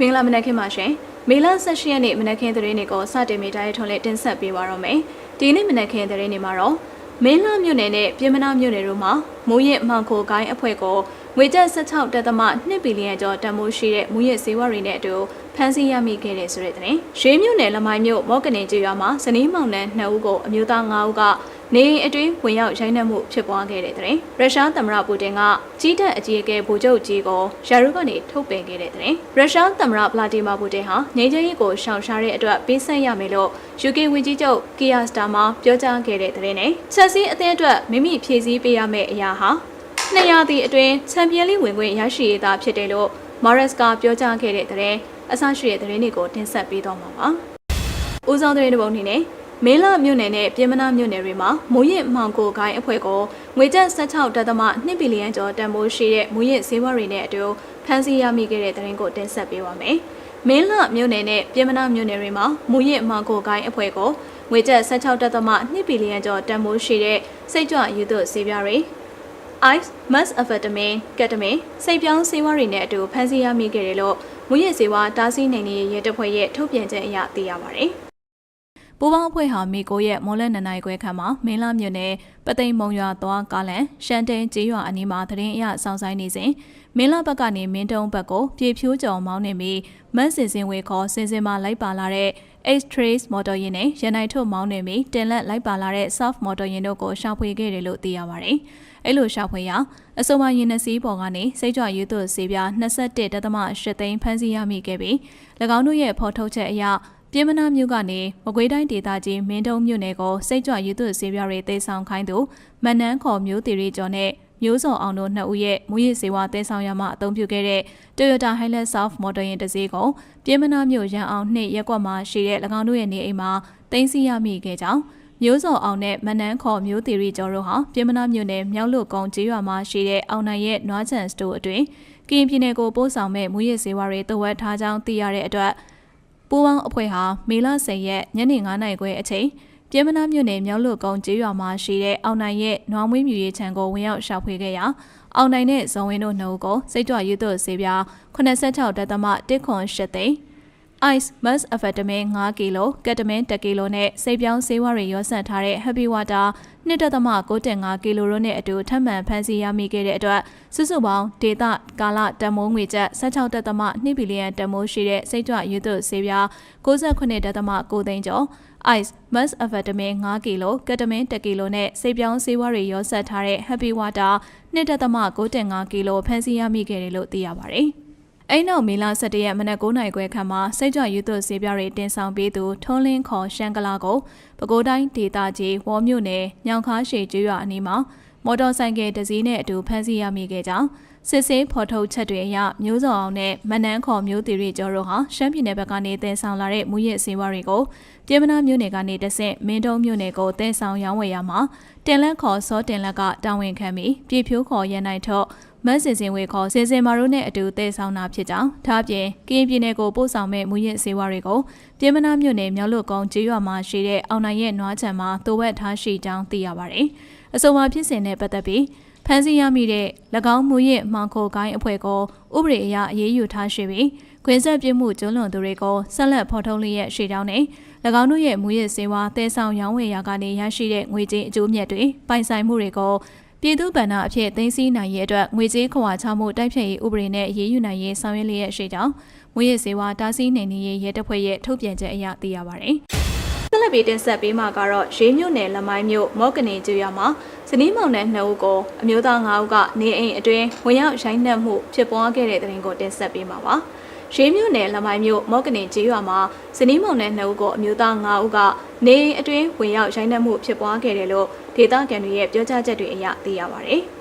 မင်္ဂလာမနက်ခင်းပါရှင်မေလ18ရက်နေ့မနက်ခင်းသတင်းတွေကိုစတင်မိတိုင်းထုံးလေးတင်ဆက်ပေးပါတော့မယ်ဒီနေ့မနက်ခင်းသတင်းတွေမှာတော့မင်းလာမြို့နယ်နဲ့ပြည်မနာမြို့နယ်တို့မှာမိုးရစ်မှောင်ခိုကိုင်းအဖွဲ့ကိုငွေကျပ်16တက်သမ2ဘီလီယံကျော်တန်ဖိုးရှိတဲ့မူရစ်စေဝါတွေနဲ့အတူဖမ်းဆီးရမိခဲ့တဲ့ဆိုတဲ့သတင်းရွှေမြို့နယ်လမိုင်းမြို့မော့ကနေကျွော်မှာဇနီးမောင်နှံ2ဦးကိုအမျိုးသား5ဦးက နေအိမ်အတွင်းဝင်ရောက်ရိုက်နှက်မှုဖြစ်ပွားခဲ့တဲ့တဲ့ရုရှားသမ္မတပူတင်ကကြီးတက်အကြီးအကဲဗိုလ်ချုပ်ကြီးကိုယာရုကနေထုတ်ပယ်ခဲ့တဲ့တဲ့ရုရှားသမ္မတဗလာဒီမာပူတင်ဟာငြိမ်းချမ်းရေးကိုရှောင်ရှားတဲ့အတွက်ပေးဆက်ရမယ်လို့ UK ဝန်ကြီးချုပ်ကီယာစတာမှာပြောကြားခဲ့တဲ့တဲ့နဲ့ချက်စည်းအသင်းအတွက်မိမိဖြည့်ဆည်းပေးရမယ့်အရာဟာနှစ်ရာသီအတွင်းချန်ပီယံလိဝင်ခွင့်ရရှိရတာဖြစ်တယ်လို့မာရက်စ်ကပြောကြားခဲ့တဲ့တဲ့အဆရှိတဲ့သတင်းတွေကိုတင်ဆက်ပေးတော့မှာပါ။ဦးဆောင်သတင်းတစ်ပုဒ်အနေနဲ့ မင်းလာမြို့နယ်နဲ့ပြည်မနာမြို့နယ်တွေမှာမူရစ်မှောင်ကိုကိုင်းအဖွဲ့ကိုငွေကျပ်16တက်သမ2ဘီလီယံကျော်တန်ဖိုးရှိတဲ့မူရစ်ဈေးဝါးတွေနဲ့အတူဖမ်းဆီးရမိခဲ့တဲ့သတင်းကိုတင်ဆက်ပေးပါမယ်။မင်းလာမြို့နယ်နဲ့ပြည်မနာမြို့နယ်တွေမှာမူရစ်မှောင်ကိုကိုင်းအဖွဲ့ကိုငွေကျပ်16တက်သမ2ဘီလီယံကျော်တန်ဖိုးရှိတဲ့စိတ်ကြွယူသွဆေးပြားတွေ ice methamphetamine ketamine စိတ်ပြောင်းဆေးဝါးတွေနဲ့အတူဖမ်းဆီးရမိခဲ့တယ်လို့မူရစ်ဆေးဝါးတားဆီးနိုင်တဲ့ရဲတပ်ဖွဲ့ရဲ့ထုတ်ပြန်ချက်အရသိရပါတယ်။ ပူပေါင်းအဖွဲ့ဟာမိကိုရဲ့မော်လက်နနိုင်ခွဲခန့်မှာမင်းလာမြို့နယ်ပသိမ်မုံရွာသွားကားလန်ရှန်တဲကျေးရွာအနီးမှာသတင်းအရစောင့်ဆိုင်နေစဉ်မင်းလာဘက်ကနေမင်းတုံးဘက်ကိုပြေဖြိုးကြော်မောင်းနေပြီးမတ်စင်စင်ဝေခေါ်စင်စင်မှာလိုက်ပါလာတဲ့ X-Trace မော်တော်ယာဉ်နဲ့ရန်နိုင်ထုတ်မောင်းနေပြီးတင်လက်လိုက်ပါလာတဲ့ Soft မော်တော်ယာဉ်တို့ကိုရှာဖွေခဲ့တယ်လို့သိရပါတယ်။အဲ့လိုရှာဖွေရာအဆိုပါယာဉ်နှစီးပေါ်ကနေစိတ်ကြွရွသွဆေးပြား21တသမ8သိန်းဖမ်းဆီးရမိခဲ့ပြီး၎င်းတို့ရဲ့ဖော်ထုတ်ချက်အရ ပြည်မနာမြို့ကနေမကွေးတိုင်းဒေသကြီးမင်းတုံးမြို့နယ်ကိုစိတ်ကြွရွသွဆေးပြားတွေတိတ်ဆောင်ခိုင်းသူမန်နန်းခေါ်မျိုးတီရီကျော်နဲ့မျိုးစောအောင်တို့နှစ်ဦးရဲ့မူရစ်စေဝါတဲဆောင်ရမှအသုံးပြုခဲ့တဲ့ Toyota Hilux Soft မော်တော်ယာဉ်တစ်စီးကိုပြည်မနာမြို့ရန်အောင်နှစ်ရက်ကွက်မှာရှိတဲ့၎င်းတို့ရဲ့နေအိမ်မှာတင်စီရမိခဲ့ကြောင်းမျိုးစောအောင်နဲ့မနန်းခေါ်မျိုးတီရီကျော်တို့ဟာပြည်မနာမြို့နယ်မြောက်လွတ်ကုန်းကျေးရွာမှာရှိတဲ့အောင်နိုင်ရဲ့နွားချန်စတိုအတွင်းကရင်ပြည်နယ်ကိုပို့ဆောင်မဲ့မူရစ်စေဝါတွေတဝက်ထားကြောင်းသိရတဲ့အတွက် ပူးပေါင်းအဖွဲ့ဟာမေလ10ရက်ညနေ9:00နာရီခွဲအချိန်ပြည်မနာမြို့နယ်မြောက်လွတ်ကုန်းကျေးရွာမှာရှိတဲ့အောင်နိုင်ရဲ့နွားမွေးမြူရေးခြံကိုဝင်ရောက်ရှာဖွေခဲ့ရာအောင်နိုင်နဲ့ဇော်ဝင်းတို့နှစ်ဦးကိုစိတ်ကြွရွသွဆေးပြား86ဒသမ1ခွန်8သိန်း ice mus amphetamine 5ကီလိုကက်တမင်1ကီလိုနဲ့စိတ်ပြောင်းဆေးဝါးတွေရောစံထားတဲ့ happy water 1.9ကီလိုတို့နဲ့အတူထပ်မံဖမ်းဆီးရမိခဲ့တဲ့အတွက်စုစုပေါင်းဒေတာကာလတမိုးငွေကျပ်16.2ဘီလီယံတမိုးရှိတဲ့စိတ်ကြွရွသွဆေးပြား69.9သိန်းကျော် ice mus amphetamine 5ကီလိုကက်တမင်1ကီလိုနဲ့စိတ်ပြောင်းဆေးဝါးတွေရောစပ်ထားတဲ့ happy water 1.9ကီလိုဖမ်းဆီးရမိခဲ့တယ်လို့သိရပါတယ်။ အဲ့နောက်မေလ17ရက်မနက်9:00နာရီခွဲခန့်မှာစိတ်ကြွရွသွဆေးပြားတွေတင်ဆောင်ပေးသူထွန်းလင်းခေါ်ရှန်ကလာကိုပဲခူးတိုင်းဒေသကြီးဝေါ်မြို့နယ်ညောင်ခါရှေကျွော်အနီးမှာမော်တော်ဆိုင်ကယ်တစ်စီးနဲ့အတူဖမ်းဆီးရမိခဲ့ကြောင်းစစ်ဆေးဖော်ထုတ်ချက်တွေအရမျိုးစောအောင်နဲ့မနန်းခေါ်မျိုးတီရီကျော်တို့ဟာရှမ်းပြည်နယ်ဘက်ကနေတင်ဆောင်လာတဲ့မူရစ်ဆေးဝါးတွေကိုပြည်မနာမြို့နယ်ကနေတဆင့်မင်းတုံးမြို့နယ်ကိုတင်ဆောင်ရောင်းဝယ်ရမှာတင်လက်ခေါ်စောတင်လက်ကတာဝန်ခံပြီးပြည်ဖြိုးခေါ်ရန်နိုင်ထော့ မတ်စင်စင်ဝေခေါ်စင်စင်မာတို့နဲ့အတူတည်ဆောင်တာဖြစ်ကြောင်းဒါ့အပြင်ကရင်ပြည်နယ်ကိုပို့ဆောင်မဲ့မူရစ်ဆေးဝါးတွေကိုပြည်မနာမြို့နယ်မြောက်လွတ်ကုန်းကျေးရွာမှာရှိတဲ့အောင်နိုင်ရဲ့နွားချံမှာတိုးဝက်ထားရှိကြောင်းသိရပါတယ်။အဆိုပါဖြစ်စဉ်နဲ့ပတ်သက်ပြီးဖမ်းဆီးရမိတဲ့၎င်းမူရစ်မှောင်ခိုကိုင်းအဖွဲ့ကိုဥပဒေအရအရေးယူထားရှိပြီးခွင့်ဆက်ပြမှုကျူးလွန်သူတွေကိုဆက်လက်ဖော်ထုတ်လျက်ရှိကြောင်းနဲ့၎င်းတို့ရဲ့မူရစ်စေဝါတဲဆောင်ရောင်းဝယ်ရာကနေရရှိတဲ့ငွေကြေးအကျိုးမြတ်တွေပိုင်ဆိုင်မှုတွေကို ပြည်သူ့ဗန္နာအဖြစ်သိမ်းဆည်းနိုင်ရေးအတွက်ငွေကြေးခွာချမှုတိုက်ဖြတ်ရေးဥပဒေနဲ့အရေးယူနိုင်ရေးဆောင်ရွက်လျက်ရှိကြောင်းမူရစ်စေဝါတားဆီးနိုင်ရေးရဲတပ်ဖွဲ့ရဲ့ထုတ်ပြန်ချက်အရသိရပါတယ်။ဆက်လက်ပြီးတင်ဆက်ပေးမှာကတော့ရေးမြို့နယ်လမိုင်းမြို့မော့ကနေကျွော်မှာဇနီးမောင်နှံနှစ်ဦးကိုအမျိုးသား၅ဦးကနေအိမ်အတွင်းဝင်ရောက်ရိုက်နှက်မှုဖြစ်ပွားခဲ့တဲ့တဲ့ရင်ကိုတင်ဆက်ပေးမှာပါ။ရေးမြို့နယ်လမိုင်းမြို့မော့ကနေကျေးရွာမှာဇနီးမောင်နှံနှစ်ဦးကိုအမျိုးသား၅ဦးကနေအိမ်အတွင်းဝင်ရောက်ရိုက်နှက်မှုဖြစ်ပွားခဲ့တယ်လို့ ဒေသခံတွေရဲ့ပြောကြားချက်တွေအရသိရပါတယ်။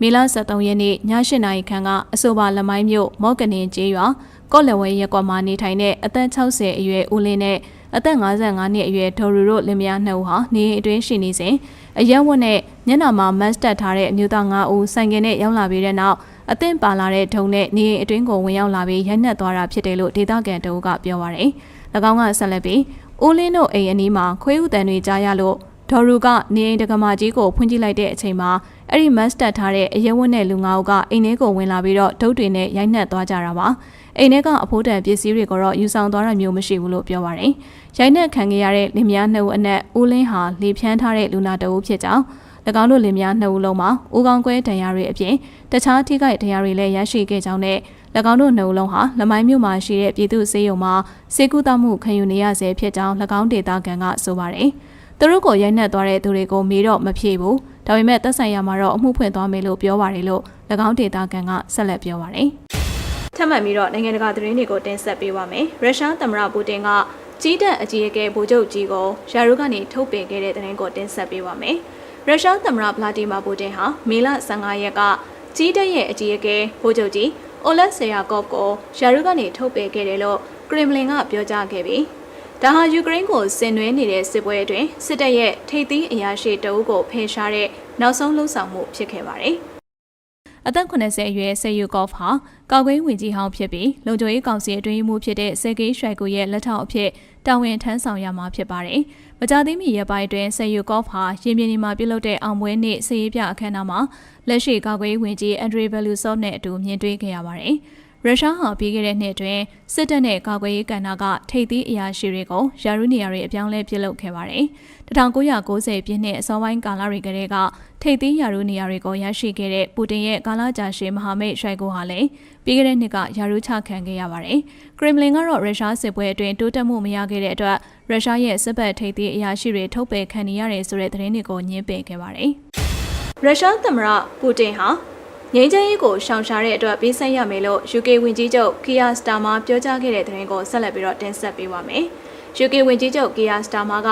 မေလ23ရက်နေ့ည8နာရီခန့်ကအဆိုပါလမိုင်းမြို့မော့ကနေကျေးရွာကော့လဝဲရက်ကွာမှာနေထိုင်တဲ့အသက်60အရွယ်ဦးလင်းနဲ့အသက်55နှစ်အရွယ်ဒေါ်ရူတို့လင်မယားနှစ်ဦးဟာနေအိမ်အတွင်းရှိနေစဉ်အရက်ဝတ်နဲ့ညနာမှာမတ်တက်ထားတဲ့အမျိုးသား5ဦးဆိုင်ကယ်နဲ့ရောက်လာပြီးတဲ့နောက်အသင့်ပါလာတဲ့ထုံနဲ့နေအိမ်အတွင်းကိုဝင်ရောက်လာပြီးရိုက်နှက်သွားတာဖြစ်တယ်လို့ဒေသခံတအုပ်ကပြောပါရယ်။၎င်းကဆက်လက်ပြီးဦးလင်းတို့အိမ်အနီးမှာခွေးဥတန်တွေကြားရလို့ ဒေါ်ရူကနေအိမ်တက္ကမကြီးကိုဖွင့်ကြည့်လိုက်တဲ့အချိန်မှာအဲ့ဒီမတ်တက်ထားတဲ့အရက်ဝတ်နဲ့လူငါးဦးကအိမ်ထဲကိုဝင်လာပြီးတော့ဒုတ်တွေနဲ့ရိုက်နှက်သွားကြတာပါ။အိမ်ထဲကအဖိုးတန်ပစ္စည်းတွေကိုတော့ယူဆောင်သွားတာမျိုးမရှိဘူးလို့ပြောပါတယ်။ရိုက်နှက်ခံခဲ့ရတဲ့လင်မယားနှစ်ဦးအနက်ဦးလင်းဟာလေဖြန်းထားတဲ့လူနာတအုပ်ဖြစ်ကြောင်း၎င်းတို့လင်မယားနှစ်ဦးလုံးမှာဦးကောင်းကွဲဒဏ်ရာတွေအပြင်တခြားထိခိုက်ဒဏ်ရာတွေလည်းရရှိခဲ့ကြောင်းနဲ့၎င်းတို့နှစ်ဦးလုံးဟာလမိုင်းမြို့မှာရှိတဲ့ပြည်သူ့ဆေးရုံမှာစေကူတမှုခံယူနေရဆဲဖြစ်ကြောင်း၎င်းဒေတာကန်ကဆိုပါတယ်။ သူတို့ကိုရိုက်နှက်သွားတဲ့သူတွေကိုမေးတော့မဖြေဘူး။ဒါပေမဲ့သက်ဆိုင်ရာမှာတော့အမှုဖွင့်သွားမယ်လို့ပြောပါတယ်လို့၎င်းဒေတာကန်ကဆက်လက်ပြောပါတယ်။ထပ်မံပြီးတော့နိုင်ငံတကာသတင်းတွေကိုတင်ဆက်ပေးပါမယ်။ရုရှားသမ္မတပူတင်ကကြီးတက်အကြီးအကဲဗိုလ်ချုပ်ကြီးကိုယာရုကနေထုတ်ပယ်ခဲ့တဲ့သတင်းကိုတင်ဆက်ပေးပါမယ်။ရုရှားသမ္မတဗလာဒီမာပူတင်ဟာမေလ15ရက်ကကြီးတက်ရဲ့အကြီးအကဲဗိုလ်ချုပ်ကြီးအိုလက်ဆေယာကော့ကိုယာရုကနေထုတ်ပယ်ခဲ့တယ်လို့ကရင်မလင်ကပြောကြားခဲ့ပြီး ဒါဟာယူကရိန်းကိုဆင်နွှဲနေတဲ့စစ်ပွဲအတွင်းစစ်တပ်ရဲ့ထိပ်သီးအရာရှိတအုပ်ကိုဖယ်ရှားတဲ့နောက်ဆုံးလှုပ်ဆောင်မှုဖြစ်ခဲ့ပါတယ်။အသက်80အရွယ်ဆေယူကော့ဖ်ဟာကောက်ကွင်းဝင်ကြီးဟောင်းဖြစ်ပြီးလုံခြုံရေးကောင်စီအတွင်းမှုဖြစ်တဲ့ဆေဂေးရွှိုက်ကိုရဲ့လက်ထောက်အဖြစ်တာဝန်ထမ်းဆောင်ရမှာဖြစ်ပါတယ်။မကြသေးမီရက်ပိုင်းအတွင်းဆေယူကော့ဖ်ဟာရင်ပြင်းဒီမှာပြုလုပ်တဲ့အောင်ပွဲနေ့ဆေးရပြအခမ်းအနားမှာလက်ရှိကောက်ကွင်းဝင်ကြီးအန်ဒရီဘယ်လူဆော့နဲ့အတူမြင်တွေ့ခဲ့ရပါတယ်။ ရုရှားဟာပြီးခဲ့တဲ့နှစ်အတွင်းစစ်တပ်နဲ့ကာကွယ်ရေးကဏ္ဍကထိပ်သီးအရာရှိတွေကိုယာရုနေရာတွေအပြောင်းလဲပြုလုပ်ခဲ့ပါတယ်။1990ပြည့်နှစ်အစောပိုင်းကာလတွေကတည်းကထိပ်သီးယာရုနေရာတွေကိုရရှိခဲ့တဲ့ပူတင်ရဲ့ကာလကြာရှည်မဟာမိတ်ရှိုက်ကိုဟာလည်းပြီးခဲ့တဲ့နှစ်ကယာရုချခံခဲ့ရပါတယ်။ကရင်မလင်ကတော့ရုရှားစစ်ပွဲအတွင်းတိုးတက်မှုမရခဲ့တဲ့အတွက်ရုရှားရဲ့စစ်ဘက်ထိပ်သီးအရာရှိတွေထုတ်ပယ်ခံနေရတယ်ဆိုတဲ့သတင်းတွေကိုညှင်းပယ်ခဲ့ပါတယ်။ရုရှားသမ္မတပူတင်ဟာ ငြိမ်းချမ်းရေးကိုရှောင်ရှားတဲ့အတွက်ပေးဆက်ရမယ်လို့ UK ဝန်ကြီးချုပ်ကီယာစတာမာပြောကြားခဲ့တဲ့သတင်းကိုဆက်လက်ပြီးတော့တင်ဆက်ပေးပါမယ်။ UK ဝန်ကြီးချုပ်ကီယာစတာမာက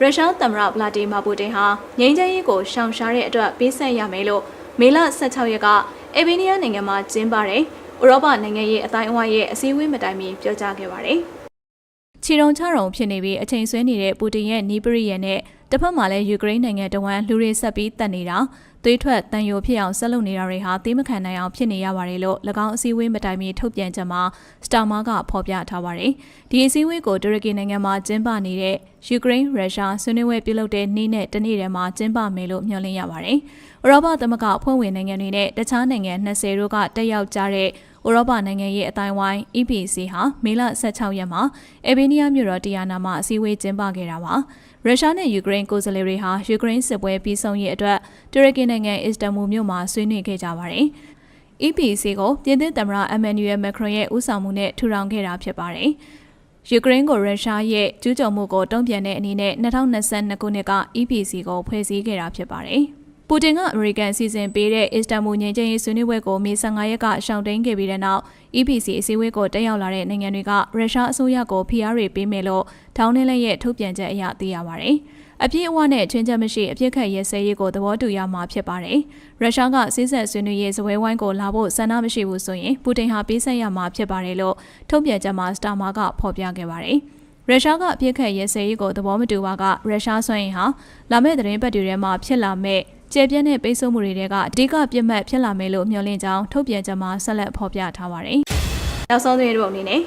ရုရှားသမ္မတဗလာဒီမာပူတင်ဟာငြိမ်းချမ်းရေးကိုရှောင်ရှားတဲ့အတွက်ပေးဆက်ရမယ်လို့မေလ16ရက်ကအေဘီနီးယားနိုင်ငံမှာကျင်းပတဲ့ဥရောပနိုင်ငံရေးအတိုင်းအဝိုင်းရဲ့အစည်းအဝေးမတိုင်မီပြောကြားခဲ့ပါတယ်။ချီရုံချရုံဖြစ်နေပြီးအချိန်ဆွဲနေတဲ့ပူတင်ရဲ့နီးပရိယန်နဲ့ တစ်ဖက်မှာလည်းယူကရိန်းနိုင်ငံတဝမ်းလူတွေဆက်ပြီးတက်နေတာသွေးထွက်တန်ယိုဖြစ်အောင်ဆက်လုပ်နေတာတွေဟာသိမခံနိုင်အောင်ဖြစ်နေရပါတယ်လို့၎င်းအစည်းအဝေးမတိုင်မီထုတ်ပြန်ချက်မှာစတာမာကဖော်ပြထားပါတယ်။ဒီအစည်းအဝေးကိုတူရကီနိုင်ငံမှာကျင်းပနေတဲ့ယူကရိန်းရုရှားဆွေးနွေးပွဲပြုလုပ်တဲ့နေ့နဲ့တနေ့တည်းမှာကျင်းပမယ်လို့မျှော်လင့်ရပါတယ်။ဥရောပသမဂ္ဂအဖွဲ့ဝင်နိုင်ငံတွေနဲ့တခြားနိုင်ငံ20တို့ကတက်ရောက်ကြတဲ့ဥရောပနိုင်ငံရဲ့အတိုင်းဝိုင်း EPC ဟာမေလ16ရက်မှာအေဘေးနီးယားမြို့တော်တီယာနာမှာအစည်းအဝေးကျင်းပခဲ့တာပါ။ ရုရှားနဲ့ယူကရိန်းကိုယ်စားလှယ်တွေဟာယူကရိန်းစစ်ပွဲပြီးဆုံးရေးအတွက်တူရကီနိုင်ငံအစ္စတန်ဘူမြို့မှာဆွေးနွေးခဲ့ကြပါတယ်။ EPC ကိုပြင်သစ်သမ္မတအမန်နျူရယ်မက်ခရွန်ရဲ့ဦးဆောင်မှုနဲ့ထူထောင်ခဲ့တာဖြစ်ပါတယ်။ယူကရိန်းကိုရုရှားရဲ့ကျူးကျော်မှုကိုတုံ့ပြန်တဲ့အနေနဲ့2022ခုနှစ်က EPC ကိုဖွဲ့စည်းခဲ့တာဖြစ်ပါတယ်။ ပူတင်ကအမေရိကန်စီစဉ်ပေးတဲ့အစ္စတန်ဘူငြိမ်းချမ်းရေးဆွေးနွေးပွဲကိုမေ15ရက်ကရှောင်တိန်ခဲ့ပြီးတဲ့နောက် EPC အစည်းအဝေးကိုတက်ရောက်လာတဲ့နိုင်ငံတွေကရုရှားအစိုးရကိုဖိအားတွေပေးမယ်လို့ထောင်းနှင်းလက်ရဲ့ထုတ်ပြန်ချက်အရသိရပါတယ်။အပြည့်အဝနဲ့ချင်းချက်မရှိအပြစ်ခတ်ရဲစဲရေးကိုသဘောတူရမှာဖြစ်ပါတယ်။ရုရှားကစစ်ဆက်ဆွေးနွေးရေးဇပွဲဝိုင်းကိုလာဖို့ဆန္ဒမရှိဘူးဆိုရင်ပူတင်ဟာပေးဆက်ရမှာဖြစ်ပါတယ်လို့ထုတ်ပြန်ချက်မှာစတာမာကဖော်ပြခဲ့ပါတယ်။ရုရှားကအပြစ်ခတ်ရဲစဲရေးကိုသဘောမတူပါကရုရှားဆွမ်းရင်ဟာလာမယ့်သတင်းပတ်တွေထဲမှာဖြစ်လာမဲ့ ကျေပြန့်တဲ့ပိတ်ဆို့မှုတွေကအဓိကပြစ်မှတ်ဖြစ်လာမယ်လို့မျှော်လင့်ကြောင်းထုတ်ပြန်ချက်မှာဆက်လက်ဖော်ပြထားပါတယ်။နောက်ဆုံးသတင်းတစ်ပုဒ်အနေနဲ့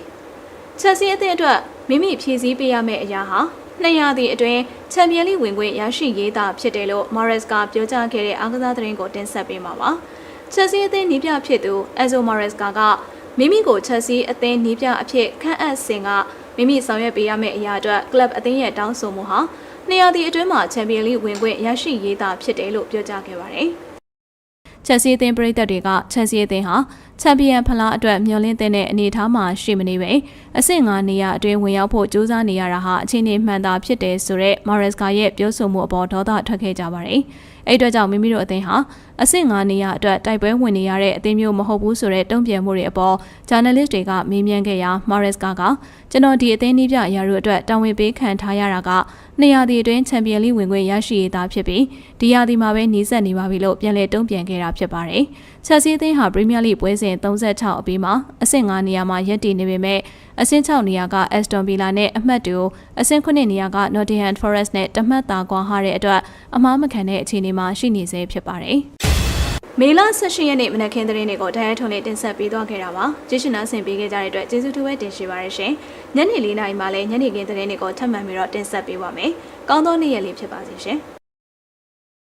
ချက်စီအသင်းအတွက်မိမိဖြည့်ဆည်းပေးရမယ့်အရာဟာ200ဒီအတွင်းချန်ပီယံလိဝင်ခွင့်ရရှိရေးတာဖြစ်တယ်လို့ Morris ကပြောကြားခဲ့တဲ့အားကစားသတင်းကိုတင်ဆက်ပေးမှာပါ။ချက်စီအသင်းနီးပြဖြစ်သူ Enzo Maresca ကမိမိကိုချက်စီအသင်းနီးပြအဖြစ်ခန့်အပ်စဉ်ကမိမိဆောင်ရွက်ပေးရမယ့်အရာအတွက်ကလပ်အသင်းရဲ့တောင်းဆိုမှုဟာ နှစ်ရာသီအတွင်းမှာချန်ပီယံလိဝင်ခွင့်ရရှိရေးသားဖြစ်တယ်လို့ပြောကြားခဲ့ပါတယ်။ချက်စီအသင်းပရိသတ်တွေကချက်စီအသင်းဟာချန်ပီယံဖလားအတွက်မျှော်လင့်တဲ့အနေအထားမှာရှိမနေပဲအဆင့်၅နေရာအတွင်းဝင်ရောက်ဖို့ကြိုးစားနေရတာဟာအခြေအနေမှန်သာဖြစ်တယ်ဆိုတော့မာရက်စကာရဲ့ပြောဆိုမှုအပေါ်ဒေါသထွက်ခဲ့ကြပါတယ်။ အဲ့အတွက်ကြောင့်မိမိတို့အသင်းဟာအဆင့်၅နေရာအတွက်တိုက်ပွဲဝင်နေရတဲ့အသင်းမျိုးမဟုတ်ဘူးဆိုတဲ့တုံ့ပြန်မှုတွေအပေါ်ဂျာနယ်လစ်တွေကမေးမြန်းခဲ့ရာမာရက်စကာကကျွန်တော်ဒီအသင်းနည်းပြရာတို့အတွက်တာဝန်ပေးခံထားရတာကနှစ်ရာသီအတွင်းချန်ပီယံလိဝင်ခွင့်ရရှိရတာဖြစ်ပြီးဒီရာသီမှာပဲနှီးဆက်နေပါပြီလို့ပြန်လည်တုံ့ပြန်ခဲ့တာဖြစ်ပါတယ်။ ချက်စီအသင်းဟာပရီးမီးယားလိပွဲစဉ်36အပြီးမှာအဆင့်9နေရာမှာရပ်တည်နေပေမဲ့အဆင့်6နေရာက Aston Villa နဲ့အမှတ်တူအဆင့်9နေရာက Nottingham Forest နဲ့တမှတ်သာကွာဟတဲ့အတွက်အမားမခံတဲ့အခြေအနေမှာရှိနေဆဲဖြစ်ပါတယ်။မေလ18ရက်နေ့မနက်ခင်းသတင်းတွေကိုဒိုင်ရထုံလေးတင်ဆက်ပေးသွားခဲ့တာပါ။ကြည့်ရှင်နာဆင်ပေးခဲ့ကြတဲ့အတွက်ကျေးဇူးတူပဲတင်ရှိပါရရှင်။ညနေ၄နာရီမှလည်းညနေခင်းသတင်းတွေကိုထပ်မံပြီးတော့တင်ဆက်ပေးပါမယ်။ကောင်းသောနေ့ရက်လေးဖြစ်ပါစေရှင်။